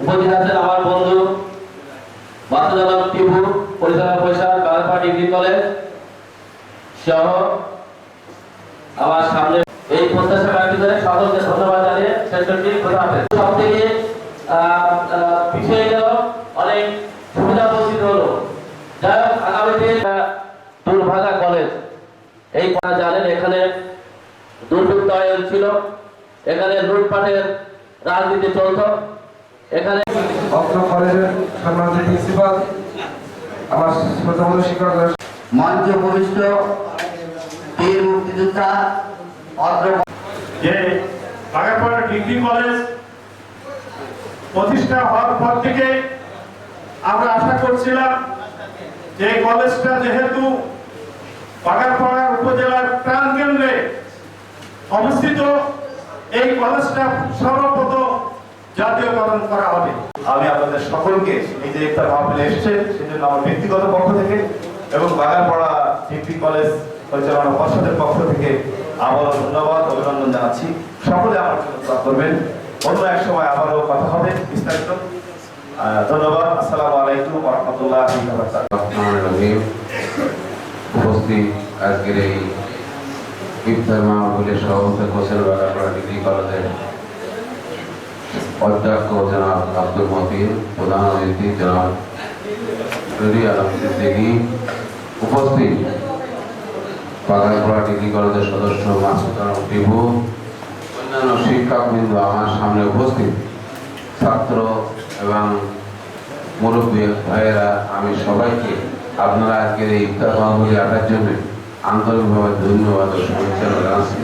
উপস্থিত আছেন আমার বন্ধু বাচ্চাজনক টিপু পরিচালনা পরিষদ বাংলা ডিগ্রি কলেজ সহ আমার সামনে এই প্রত্যাশা ব্যক্ত করে সকলকে ধন্যবাদ জানিয়ে সেন্টারটি খোলা হবে সব থেকে পিছিয়ে গেল, অনেক সুবিধা বঞ্চিত হলো। যাই হোক, আগামীতে দুর্ভাগা কলেজ। এই কথা জানেন, এখানে দুর্বৃত্ত ছিল। এখানে লুটপাটের রাজনীতি চলত। এখানে অত্র কলেজের সম্মানিত প্রিন্সিপাল আমার শ্রদ্ধামূল শিক্ষক মঞ্চ ভূমিষ্ঠ বীর মুক্তিযোদ্ধা অত্র যে বাগারপাড়া ডিগ্রি কলেজ প্রতিষ্ঠা হওয়ার পর থেকে আমরা আশা করছিলাম যে এই কলেজটা যেহেতু বাগারপাড়া উপজেলার প্রাণ কেন্দ্রে অবস্থিত এই কলেজটা সর্বপ্রথম জাতীয়করণ করা হবে। আমি আপনাদের সকলকে এই যে ইফতার মাহফিলে এসেছে, সেজন্য আমার ব্যক্তিগত পক্ষ থেকে এবং বাগানপাড়া ডিগ্রি কলেজ পরিচালনা পর্ষদের পক্ষ থেকে আবারও ধন্যবাদ, অভিনন্দন জানাচ্ছি। সকলে আমার জন্য করবেন। অন্য এক সময় আবারও কথা হবে বিস্তারিত। ধন্যবাদ। আসসালামু আলাইকুম রহমতুল্লাহ উপস্থিত আজকের এই ইফতার মাহফিলের সভাপতি হোসেন বাগারপাড়া ডিগ্রি কলেজের অধ্যক্ষ জনাব আব্দুল মতিন, প্রধান অতিথি জনাব রবি উপস্থিত। বাগারপাড়া ডিগ্রি কলেজের সদস্য মাসুদ আলম টিপু, অন্যান্য শিক্ষকবৃন্দ আমার সামনে উপস্থিত। ছাত্র এবং মুরব্বী ভাইয়েরা, আমি সবাইকে আপনারা আজকের এই ইফতার মাহফিলে আসার জন্য আন্তরিকভাবে ধন্যবাদ ও শুভেচ্ছা জানাচ্ছি।